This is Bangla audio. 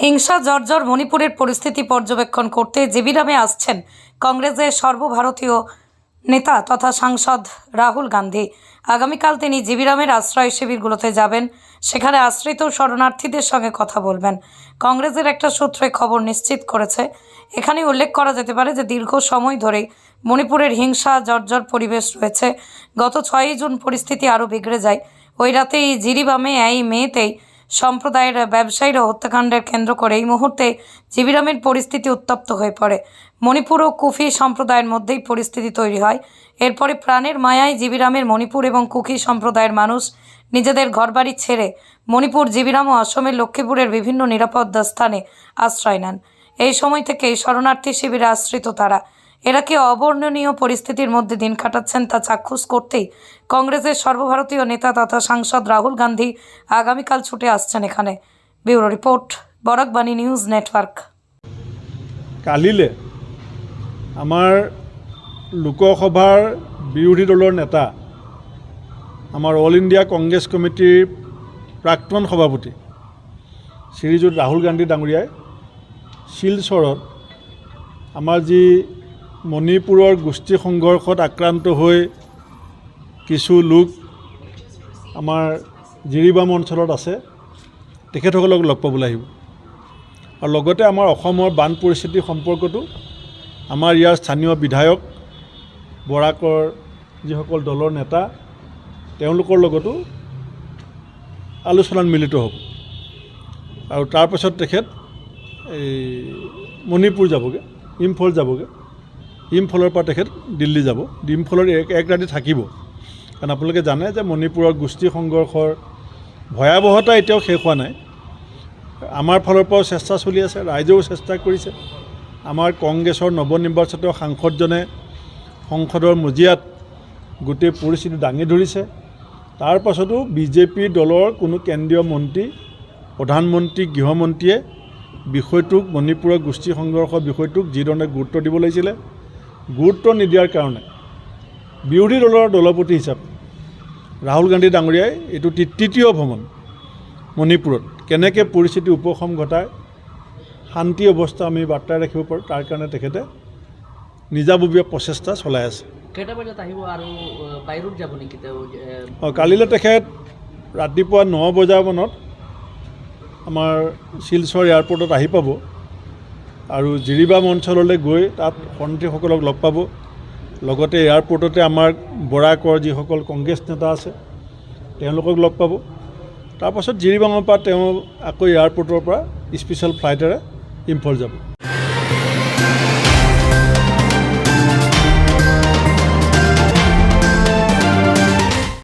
হিংসা, জর্জর মণিপুরের পরিস্থিতি পর্যবেক্ষণ করতে জেবিরামে আসছেন কংগ্রেসের সর্বভারতীয় নেতা তথা সাংসদ রাহুল গান্ধী। আগামীকাল তিনি জিবিরামের আশ্রয় শিবিরগুলোতে যাবেন। সেখানে আশ্রিত শরণার্থীদের সঙ্গে কথা বলবেন। কংগ্রেসের একটা সূত্রে খবর নিশ্চিত করেছে। এখানে উল্লেখ করা যেতে পারে যে দীর্ঘ সময় ধরেই মণিপুরের হিংসা, জর্জর পরিবেশ রয়েছে। গত ছয়ই জুন পরিস্থিতি আরও বিগড়ে যায়। ওই রাতেই জিরিবামে এই মেয়েতেই সম্প্রদায়ের ব্যবসায়ীরা হত্যাকাণ্ডের কেন্দ্র করে এই মুহূর্তে জিবিরামের পরিস্থিতি উত্তপ্ত হয়ে পড়ে। মণিপুর ও কুফি সম্প্রদায়ের মধ্যেই পরিস্থিতি তৈরি হয়। এরপরে প্রাণের মায়ায় জিবিরামের মণিপুর এবং কুকি সম্প্রদায়ের মানুষ নিজেদের ঘরবাড়ি ছেড়ে মণিপুর, জিবিরাম ও অসমের লক্ষ্মীপুরের বিভিন্ন নিরাপদ স্থানে আশ্রয় নেন। এই সময় থেকে শরণার্থী শিবিরে আশ্রিত তারা। এরা কি অবর্ণনীয় পরিস্থিতির মধ্যে দিন কাটাচ্ছেন তা চাক্ষুষ করতেই কংগ্রেসের সর্বভারতীয় নেতা তথা সাংসদ রাহুল গান্ধী আগামীকাল ছুটে আসছেন এখানে। Bureau report, Barakbani news network. কালিলে আমাৰ লোকসভাৰ বিৰোধী দলৰ নেতা, আমাৰ অল ইণ্ডিয়া কংগ্ৰেছ কমিটিৰ প্ৰাক্তন সভাপতি, শ্ৰীযুত ৰাহুল গান্ধী ডাঙৰীয়াই, শিলচৰত আমাৰ যি মণিপুৰৰ গোষ্ঠী সংঘৰ্ষত আক্ৰান্ত হৈ কিছু লোক আমাৰ জিৰিবাম অঞ্চলত আছে। তেখেতসকলক লগ পাবলৈ আহিব। আৰু লগতে আমাৰ অসমৰ বান পৰিস্থিতি সম্পৰ্কতো আমাৰ ইয়াৰ স্থানীয় বিধায়ক বৰাকৰ যিসকল দলৰ নেতা তেওঁলোকৰ লগতো আলোচনাত মিলিত হ'ব। আৰু তাৰপাছত তেখেত এই মণিপুৰ যাবগৈ ইম্ফল যাবগৈ। ইম্ফলৰ পৰা তেখেত দিল্লী যাব। ইম্ফলত এক এক ৰাতি থাকিব। কাৰণ আপোনালোকে জানে যে মণিপুৰৰ গোষ্ঠী সংঘৰ্ষৰ ভয়াৱহতা এতিয়াও শেষ হোৱা নাই। আমাৰ ফালৰ পৰাও চেষ্টা চলি আছে ৰাইজেও চেষ্টা কৰিছে। আমাৰ কংগ্ৰেছৰ নৱনিৰ্বাচিত সাংসদজনে সংসদৰ মজিয়াত গোটেই পৰিস্থিতি দাঙি ধৰিছে। তাৰ পাছতো বিজেপি দলৰ কোনো কেন্দ্ৰীয় মন্ত্ৰী প্ৰধানমন্ত্ৰী গৃহমন্ত্ৰীয়ে বিষয়টোক মণিপুৰৰ গোষ্ঠী সংঘৰ্ষৰ বিষয়টোক যিধৰণে গুৰুত্ব দিব লাগিছিলে গুৰুত্ব নিদিয়াৰ কাৰণে বিৰোধী দলৰ দলপতি হিচাপে ৰাহুল গান্ধী ডাঙৰীয়াই এইটো তৃতীয় ভ্ৰমণ মণিপুৰত। কেনেকৈ পৰিস্থিতি উপশম ঘটাই শান্তি অৱস্থা আমি বাৰ্তাই ৰাখিব পাৰোঁ তাৰ কাৰণে তেখেতে নিজাববীয়া প্ৰচেষ্টা চলাই আছে। অঁ কালিলৈ তেখেত ৰাতিপুৱা ন বজামানত আমাৰ শিলচৰ এয়াৰপৰ্টত আহি পাব। আৰু জিৰিবাম অঞ্চললৈ গৈ তাত শৰণাৰ্থীসকলক লগ পাব। লগতে এয়াৰপৰ্টতে আমাৰ বৰাকৰ যিসকল কংগ্ৰেছ নেতা আছে তেওঁলোকক লগ পাব। তাৰপাছত জিৰিবামৰ পৰা তেওঁ আকৌ এয়াৰপৰ্টৰ পৰা স্পেচিয়েল ফ্লাইটেৰে ইম্ফল যাব।